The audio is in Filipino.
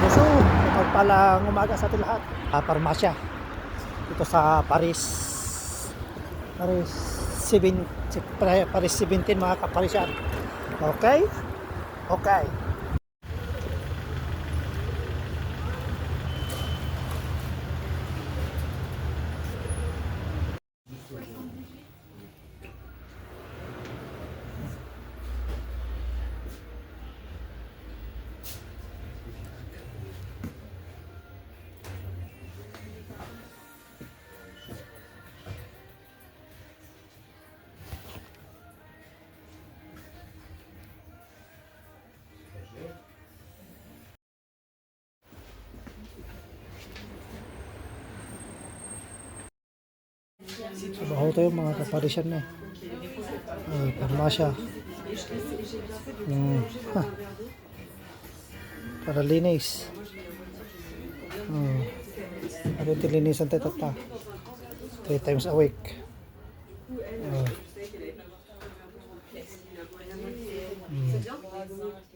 Puso, pagpalang umaga sa ating lahat. Ah, parmasya. Ito sa Paris. Paris 7, Paris 17 mga kaparisyan. Okay? Okay. Trabaho tayo mga kaparisyan na eh. Ah, Ay, parmasya. Hmm. Ha. Para linis. Hmm. Ano tilinisan tayo tata? 3 times a week. Ah. Hmm. Hmm.